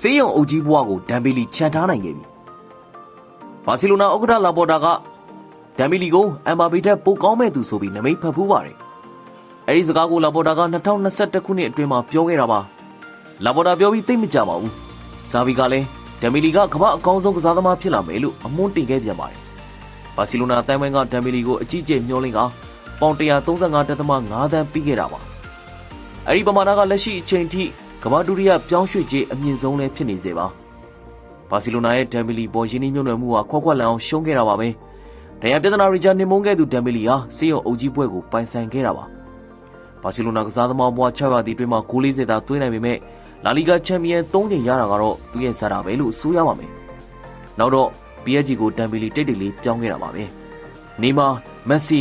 ဆေးရုံအုပ်ကြီးဘွားကိုဒမ်ဘီလီခြံထားနိုင်ခဲ့ပြီဘာစီလိုနာဥက္ကဋ္ဌလာပေါ်တာကဒမ်ဘီလီကိုအမ်ဘာဘီထက်ပိုကောင်းမဲ့သူဆိုပြီးနမိတ်ဖတ်ဖူးပါတယ်အဲဒီစကားကိုလာပေါ်တာက2021ခုနှစ်အတွင်းမှာပြောခဲ့တာပါလာပေါ်တာပြောပြီးသိမ့်မကြပါဘူးဇာဗီကလည်းဒမ်ဘီလီကကမ္ဘာအကောင်းဆုံးကစားသမားဖြစ်လာမယ်လို့အမွှန်းတင်ခဲ့ပြန်ပါတယ်ဘာစီလိုနာအတိုင်းဝိုင်းကဒမ်ဘီလီကိုအကြီးကျယ်မျှော်လင့်ကပေါင်135.5တန်းပြီးခဲ့တာပါအဲဒီပမာဏကလက်ရှိအချိန်ထိ ကမ္ဘာဒုတိယပြောင်းရွှေ့ခြင်းအမြင့်ဆုံးလည်းဖြစ်နေစေပါဘာစီလိုနာရဲ့ဒမ်ဘီလီပေါ်ရင်းနှီးမြှုပ်နှံမှုဟာခွက်ခွက်လန်အောင်ရှုံးခဲ့တာပါပဲဒဏ်ရာပြဿနာတွေကြားနေမုန်းခဲ့သူဒမ်ဘီလီဟာစေးရုံအုပ်ကြီးပွဲကိုပိုင်ဆိုင်ခဲ့တာပါဘာစီလိုနာကစားသမားဘွား6ရာသီအတွင်းမှာဂိုး40သာသွင်းနိုင်ပေမဲ့လာလီဂါချန်ပီယံ3ချိန်ရတာကတော့သူ့ရဲ့ဇာတာပဲလို့ဆိုရပါမယ်နောက်တော့ PSG ကိုဒမ်ဘီလီတိတ်တိတ်လေးပြောင်းခဲ့တာပါပဲနေမာမက်ဆီ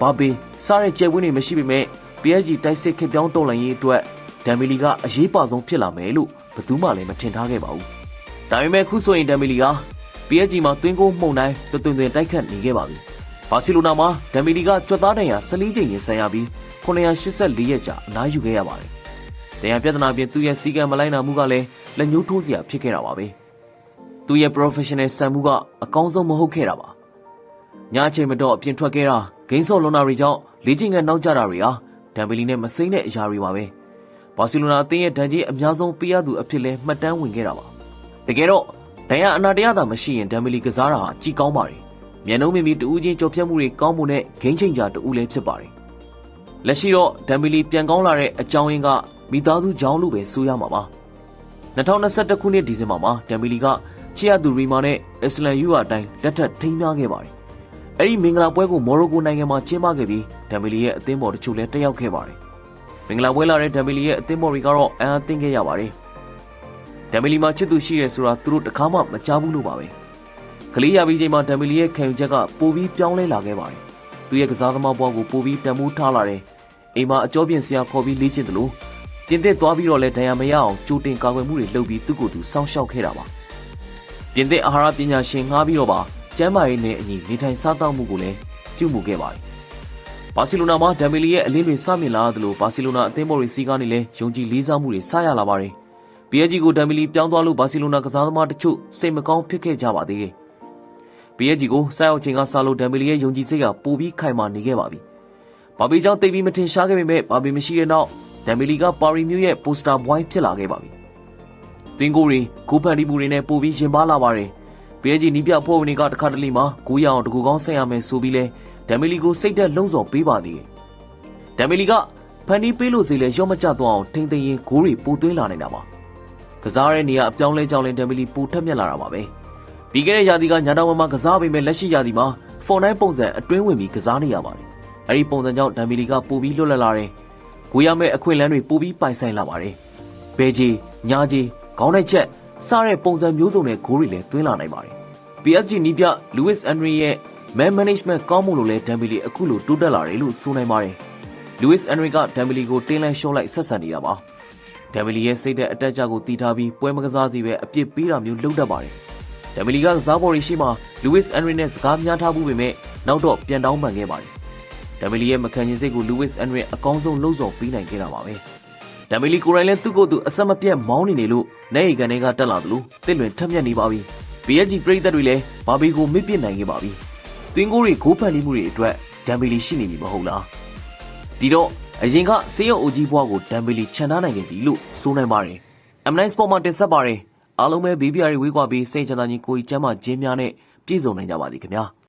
ဘာဘေစားတဲ့ကျယ်ဝင်းတွေမရှိပေမဲ့ PSG တိုက်စစ်ခစ်ပြောင်းတော်လှန်ရေးအတွက် ဒမ်ဘီလီကအရေးပါဆုံးဖြစ်လာမယ်လို့ဘယ်သူမှလည်းမထင်ထားခဲ့ပါဘူးဒါပေမဲ့ခုဆိုရင်ဒမ်ဘီလီက PSG မှာသွင်းကိုမှုန်တိုင်းတွင်တွင်တွင်တိုက်ခတ်နေခဲ့ပါပြီဘာစီလိုနာမှာဒမ်ဘီလီကကြွက်သားတန်ရာ14ချိန်ရင်ဆန်ရပြီး984ရက်ကြာအနားယူခဲ့ရပါတယ်။တရားပြဿနာပြင်သူ့ရဲ့စီကံမလိုက်နာမှုကလည်းလက်ညှိုးထိုးစရာဖြစ်ခဲ့တာပါပဲ။သူ့ရဲ့ professional စံမှုကအကောင်းဆုံးမဟုတ်ခဲ့တာပါ။ညအချိန်မတော့အပြင်ထွက်ခဲ့တာဂိမ်းဆော့လွန်နာတွေကြောင့်လေ့ကျင့်ခန်းနောက်ကျတာတွေဟာဒမ်ဘီလီနဲ့မစိမ့်တဲ့အရာတွေပါပဲ။ ဘာစီလိုနာအသင်းရဲ့ဒဏ်ကြီးအများဆုံးပေးရသူအဖြစ်လဲမှတ်တမ်းဝင်ခဲ့တာပါ။တကယ်တော့ဒဏ်ရာအနာတရားသာမရှိရင်ဒမ်ဘီလီကစားတာဟာကြည်ကောင်းပါတယ်။မြန်နှုံးမီမီတူဦးချင်းကြော်ဖြတ်မှုတွေကောင်းမှုနဲ့ဂိမ်းချိန်ကြာတူလည်းဖြစ်ပါတယ်။လက်ရှိတော့ဒမ်ဘီလီပြန်ကောင်းလာတဲ့အကြောင်းရင်းကမိသားစုကြောင်းလို့ပဲဆိုရမှာပါ။2021ခုနှစ်ဒီဇင်ဘာမှာဒမ်ဘီလီကချီယာသူရီမာနဲ့အစ္စလန်ယူအတိုင်းလက်ထပ်ထိမ်းမြားခဲ့ပါတယ်။အဲ့ဒီမင်္ဂလာပွဲကိုမော်ရိုကိုနိုင်ငံမှာကျင်းပခဲ့ပြီးဒမ်ဘီလီရဲ့အသင်းပေါ်တချို့လည်းတက်ရောက်ခဲ့ပါတယ်။ မင်္ဂလာပွဲလာတဲ့ဒမ်ဘီလီရဲ့အသင်းပေါ်တွေကတော့အံအသင်းခဲ့ရပါတယ်။ဒမ်ဘီလီမှာချစ်သူရှိရဲဆိုတာသူတို့တခါမှမကြားဘူးလို့ပါပဲ။ကလေးရပြီးချိန်မှာဒမ်ဘီလီရဲ့ခံယူချက်ကပိုပြီးပြောင်းလဲလာခဲ့ပါတယ်။သူရဲ့ကစားသမားဘဝကိုပိုပြီးတန်ဖိုးထားလာတယ်။အိမ်မှာအကျော်ပြင်ဆရာခေါ်ပြီးလေ့ကျင့်တယ်လို့ပြင်သစ်သွားပြီးတော့လဲဒဏ်ရာမရအောင်ကြိုတင်ကာကွယ်မှုတွေလုပ်ပြီးသူ့ကိုယ်သူစောင့်ရှောက်ခဲ့တာပါ။ပြင်သစ်အာဟာရပညာရှင်ငှားပြီးတော့ပါကျမ်းမာရေးနဲ့အညီနေထိုင်စားသောက်မှုကိုလည်းပြုမှုခဲ့ပါတယ်။ ဘာစီလိုနာမှာဒမ်ဘီလီရဲ့အလင်းတွေစမြင်လာတယ်လို့ဘာစီလိုနာအသင်းပေါ်တွေစီးကားနေလဲယုံကြည်လေးစားမှုတွေစရလာပါတယ်။ PSG ကိုဒမ်ဘီလီပြောင်းသွားလို့ဘာစီလိုနာကစားသမားတချို့စိတ်မကောင်းဖြစ်ခဲ့ကြပါသေးတယ်။ PSG ကိုဆိုက်အောင်ချိန်ကစားလို့ဒမ်ဘီလီရဲ့ယုံကြည်စိတ်ကပိုပြီးခိုင်မာနေခဲ့ပါပြီ။ဘာဘီကြောင့်တိတ်ပြီးမထင်ရှားခဲ့ပေမဲ့ဘာဘီမရှိတဲ့နောက်ဒမ်ဘီလီကပါရီမြို့ရဲ့ပိုစတာဘွိုင်းဖြစ်လာခဲ့ပါပြီ။တွင်ကိုတွေဂိုးဖန်တီးမှုတွေနဲ့ပိုပြီးရင်ပါလာပါတယ်။ PSG နီးပြအဖွဲ့ဝင်တွေကတခါတလေမှာဂိုးရအောင်တကူကောင်းဆက်ရမယ်ဆိုပြီးလဲ ဒမ်ဘီလီကိုစိတ်သက်လှုံ့ဆော်ပေးပါသေးတယ်။ဒမ်ဘီလီကဖန်တီးပေးလို့စီလဲရော့မကျသွားအောင်ထိမ့်သိမ်းရင်ဂိုးတွေပိုသွင်းလာနေတာပါ။ကစားတဲ့နေရာအပြောင်းလဲကြောင့်လဲဒမ်ဘီလီပိုထက်မြက်လာတာပါပဲ။ပြီးခဲ့တဲ့ရာသီကညာတော်မှာကစားပေမဲ့လက်ရှိရာသီမှာဖော်နိုင်ပုံစံအတွင်းဝင်ပြီးကစားနေရပါတယ်။အဲဒီပုံစံကြောင့်ဒမ်ဘီလီကပိုပြီးလွတ်လပ်လာတယ်။ကိုရမဲ့အခွင့်အလမ်းတွေပိုပြီးပိုင်ဆိုင်လာပါတယ်။ဘဲကြီးညာကြီးခေါင်းနဲ့ချက်စားတဲ့ပုံစံမျိုးစုံနဲ့ဂိုးတွေလည်းသွင်းလာနိုင်ပါတယ်။ PSG နီးပြ Luis Enrique ရဲ့ man management ကောင်းမှုလို့လဲဒမ်ဘီလီအခုလိုတိုးတက်လာတယ်လို့ဆိုနိုင်ပါတယ်။ Luis Enrique ကဒမ်ဘီလီကိုတင်းလန်းရှော့လိုက်ဆက်ဆံနေတာပါ။ဒမ်ဘီလီရဲ့စိတ်သက်အတက်ကြကိုတီးထားပြီးပွဲမကစားစီပဲအပြစ်ပေးတာမျိုးလုပ်တတ်ပါတယ်။ဒမ်ဘီလီကကစားပေါ်ရီရှိမှ Luis Enrique နဲ့စကားများထားမှုပေမဲ့နောက်တော့ပြန်တောင်းပန်ခဲ့ပါတယ်။ဒမ်ဘီလီရဲ့မခံချင်စိတ်ကို Luis Enrique အကောင်းဆုံးလှုပ်ဆောင်ပေးနိုင်ခဲ့တာပါပဲ။ဒမ်ဘီလီကိုယ်တိုင်လည်းသူ့ကိုယ်သူအဆက်မပြတ်မောင်းနေနေလို့နေရီကန်တွေကတက်လာသလိုတစ်လွင်ထက်မြက်နေပါပြီ။ PSG ပရိသတ်တွေလည်းဘာဘီကိုမစ်ပစ်နိုင်ခဲ့ပါပြီ။ တွင်းကိုတွေဂိုးဖန်တီးမှုတွေအတွက်ဒမ်ဘီလီရှိနေပြီမဟုတ်လား။ဒီတော့အရင်ကစေးရုံအိုကြီးဘွားကိုဒမ်ဘီလီခြံထားနိုင်ခဲ့ပြီလို့ဆိုနိုင်ပါတယ်။ M9 Sport မှာတင်ဆက်ပါတယ်။အားလုံးပဲဘေးပြားတွေဝေးကွာပြီးစိတ်ချမ်းသာခြင်းကိုယ်ကြီးကျမ်းမာခြင်းများနဲ့ပြည့်စုံနိုင်ကြပါစေခင်ဗျာ။